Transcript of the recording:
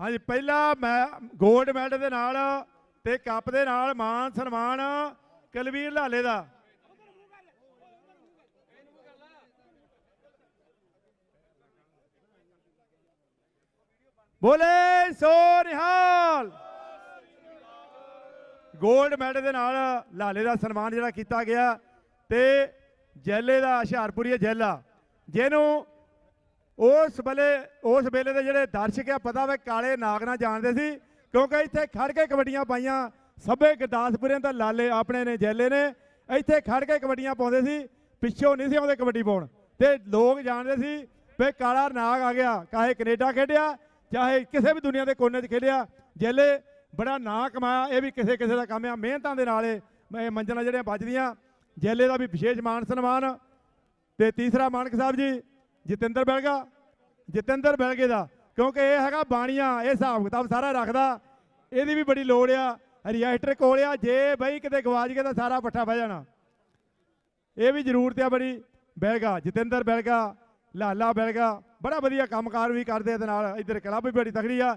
ਹਾਂਜੀ, ਪਹਿਲਾ ਮੈਂ 골ਡ ਮੈਡਲ ਦੇ ਨਾਲ ਤੇ ਕੱਪ ਦੇ ਨਾਲ ਮਾਨ ਸਨਮਾਨ ਕੁਲਵੀਰ ਲਾਲੇ ਦਾ। ਬੋਲੇ, ਸੋ ਨਿਹਾਲ। 골ਡ ਮੈਡਲ ਦੇ ਨਾਲ ਲਾਲੇ ਦਾ ਸਨਮਾਨ ਜਿਹੜਾ ਕੀਤਾ ਗਿਆ ਤੇ ਜੈਲੇ ਦਾ, ਹੁਸ਼ਿਆਰਪੁਰੀ ਜੈਲਾ, ਜਿਹਨੂੰ ਉਸ ਵੇਲੇ ਉਸ ਵੇਲੇ ਦੇ ਜਿਹੜੇ ਦਰਸ਼ਕ ਆ, ਪਤਾ ਵੇ ਕਾਲੇ ਨਾਗ ਨਾਲ ਜਾਣਦੇ ਸੀ, ਕਿਉਂਕਿ ਇੱਥੇ ਖੜ ਕੇ ਕਬੱਡੀਆਂ ਪਾਈਆਂ ਸਭੇ ਗੁਰਦਾਸਪੁਰਿਆਂ ਤਾਂ ਲਾਲੇ ਆਪਣੇ ਨੇ, ਜੈਲੇ ਨੇ, ਇੱਥੇ ਖੜ ਕੇ ਕਬੱਡੀਆਂ ਪਾਉਂਦੇ ਸੀ, ਪਿੱਛੋਂ ਨਹੀਂ ਸੀ ਆਉਂਦੇ ਕਬੱਡੀ ਪਾਉਣ। ਤੇ ਲੋਕ ਜਾਣਦੇ ਸੀ ਵੀ ਕਾਲਾ ਨਾਗ ਆ ਗਿਆ, ਚਾਹੇ ਕੈਨੇਡਾ ਖੇਡਿਆ, ਚਾਹੇ ਕਿਸੇ ਵੀ ਦੁਨੀਆ ਦੇ ਕੋਨੇ 'ਚ ਖੇਡਿਆ, ਜੈਲੇ ਬੜਾ ਨਾਂ ਕਮਾਇਆ, ਇਹ ਵੀ ਕਿਸੇ ਕਿਸੇ ਦਾ ਕੰਮ ਆ, ਮਿਹਨਤਾਂ ਦੇ ਨਾਲ ਇਹ ਇਹ ਮੰਜ਼ਲਾਂ ਜਿਹੜੀਆਂ ਵੱਜਦੀਆਂ, ਜੈਲੇ ਦਾ ਵੀ ਵਿਸ਼ੇਸ਼ ਮਾਨ ਸਨਮਾਨ। ਤੇ ਤੀਸਰਾ ਮਾਨਕ ਸਾਹਿਬ ਜੀ ਜਤਿੰਦਰ ਬੈਲਗਾ ਜਤਿੰਦਰ ਬੈਲਗੇ ਦਾ। ਕਿਉਂਕਿ ਇਹ ਹੈਗਾ ਬਾਣੀਆਂ, ਇਹ ਹਿਸਾਬ ਕਿਤਾਬ ਸਾਰਾ ਰੱਖਦਾ। ਇਹਦੀ ਵੀ ਬੜੀ ਲੋੜ ਆ। ਰਜਿਸਟਰ ਕੋਲ ਆ। ਜੇ ਬਈ ਕਿਤੇ ਗਵਾਚ ਗਿਆ ਤਾਂ ਸਾਰਾ ਪੱਠਾ ਬਹਿ ਜਾਣਾ। ਇਹ ਵੀ ਜ਼ਰੂਰਤ ਆ ਬੜੀ। ਬੈਲਗਾ ਜਤਿੰਦਰ ਬੈਲਗਾ ਲਾਲਾ ਬੈਲਗਾ ਬੜਾ ਵਧੀਆ ਕੰਮਕਾਰ ਵੀ ਕਰਦੇ ਇਹਦੇ ਨਾਲ। ਇੱਧਰ ਕਲੱਬ ਵੀ ਬੜੀ ਤਕੜੀ ਆ।